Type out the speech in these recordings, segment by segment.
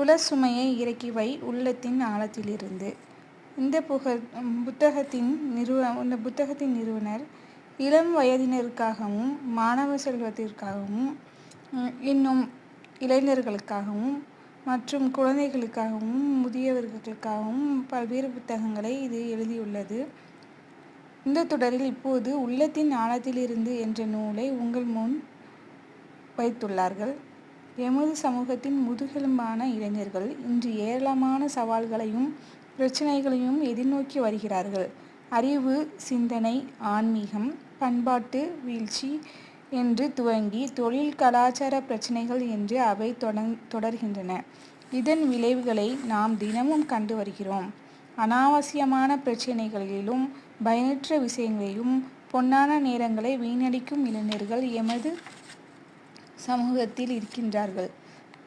உளச்சுமையை இறக்கி வை உள்ளத்தின் ஆழத்திலிருந்து. இந்த புத்தகத்தின் இந்த புத்தகத்தின் நிறுவனர் இளம் வயதினருக்காகவும் மாணவ செல்வத்திற்காகவும் இன்னும் இளைஞர்களுக்காகவும் மற்றும் குழந்தைகளுக்காகவும் முதியவர்களுக்காகவும் பல்வேறு புத்தகங்களை இது எழுதியுள்ளது. இந்த தொடரில் இப்போது உள்ளத்தின் ஆழத்திலிருந்து என்ற நூலை உங்கள் முன் வைத்துள்ளார்கள். எமது சமூகத்தின் முதுகெலும்பான இளைஞர்கள் இன்று ஏராளமான சவால்களையும் பிரச்சினைகளையும் எதிர்நோக்கி வருகிறார்கள். அறிவு, சிந்தனை, ஆன்மீகம், பண்பாட்டு வீழ்ச்சி என்று துவங்கி தொழில் கலாச்சார பிரச்சினைகள் என்று அவை தொடர்கின்றன. இதன் விளைவுகளை நாம் தினமும் கண்டு வருகிறோம். அனாவசியமான பிரச்சினைகளிலும் பயனற்ற விஷயங்களிலும் பொன்னான நேரங்களை வீணடிக்கும் இளைஞர்கள் எமது சமூகத்தில் இருக்கின்றார்கள்.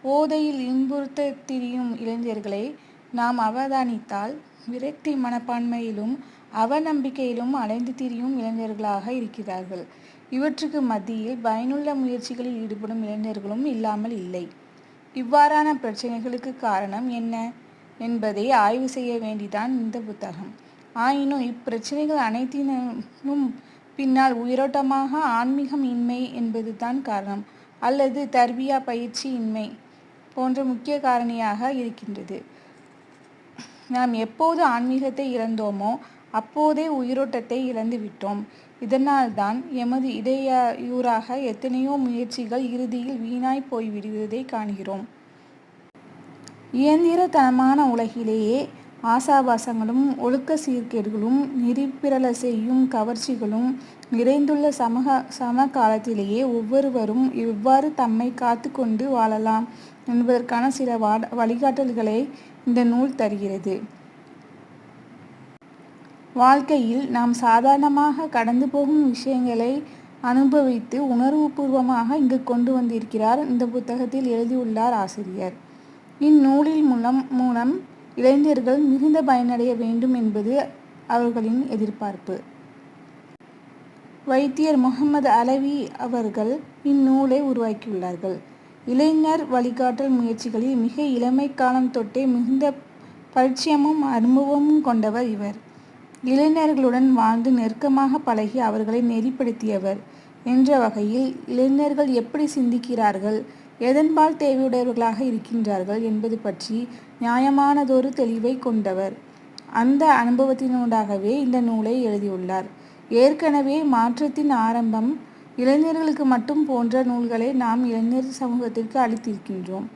போதையில் இன்புறுத்த திரியும் இளைஞர்களை நாம் அவதானித்தால் விரக்தி மனப்பான்மையிலும் அவநம்பிக்கையிலும் அலைந்து திரியும் இளைஞர்களாக இருக்கிறார்கள். இவற்றுக்கு மத்தியில் பயனுள்ள முயற்சிகளில் ஈடுபடும் இளைஞர்களும் இல்லாமல் இல்லை. இவ்வாறான பிரச்சனைகளுக்கு காரணம் என்ன என்பதை ஆய்வு செய்ய வேண்டிதான் இந்த புத்தகம். ஆயினும் இப்பிரச்சனைகள் அனைத்தினும் பின்னால் உயிரோட்டமாக ஆன்மீகம் இன்மை என்பதுதான் காரணம் அல்லது தர்பியா பயிற்சி இன்மை போன்ற முக்கிய காரணியாக இருக்கின்றது. நாம் எப்போது ஆன்மீகத்தை இழந்தோமோ அப்போதே உயிரோட்டத்தை இழந்து விட்டோம். இதனால்தான் எமது இடையூறாக எத்தனையோ முயற்சிகள் இறுதியில் வீணாய் போய்விடுவதை காண்கிறோம். இயந்திரத்தனமான உலகிலேயே ஆசாபாசங்களும் ஒழுக்க சீர்கேடுகளும் நெறிப்பிரள செய்யும் கவர்ச்சிகளும் நிறைந்துள்ள சமக சமகாலத்திலே ஒவ்வொருவரும் எவ்வாறு தம்மை காத்துக் கொண்டு வாழலாம் என்பதற்கான சில வழிகாட்டல்களை இந்த நூல் தருகிறது. வாழ்க்கையில் நாம் சாதாரணமாக கடந்து போகும் விஷயங்களை அனுபவித்து உணர்வுபூர்வமாக இங்கு கொண்டு வந்திருக்கிறார் இந்த புத்தகத்தில் எழுதியுள்ளார் ஆசிரியர். இந்நூலில் மூலம் மூலம் இளைஞர்கள் மிகுந்த பயனடைய வேண்டும் என்பது அவர்களின் எதிர்பார்ப்பு. வைத்தியர் முகமது அலவி அவர்கள் இந்நூலை உருவாக்கியுள்ளார்கள். இளைஞர் வழிகாட்டல் முயற்சிகளில் மிக இளமை காலம் தொட்டே மிகுந்த பரிச்சயமும் அனுபவமும் கொண்டவர் இவர். இளைஞர்களுடன் வாழ்ந்து நெருக்கமாக பழகி அவர்களை நெறிப்படுத்தியவர் என்ற வகையில் இளைஞர்கள் எப்படி சிந்திக்கிறார்கள் எதன்பால் தேவையுடையவர்களாக இருக்கின்றார்கள் என்பது பற்றி நியாயமானதொரு தெளிவைக் கொண்டவர். அந்த அனுபவத்தினூடாகவே இந்த நூலை எழுதியுள்ளார். ஏற்கனவே மாற்றத்தின் ஆரம்பம் இளைஞர்களுக்கு மட்டும் போன்ற நூல்களை நாம் இளைஞர் சமூகத்திற்கு அளித்திருக்கின்றோம்.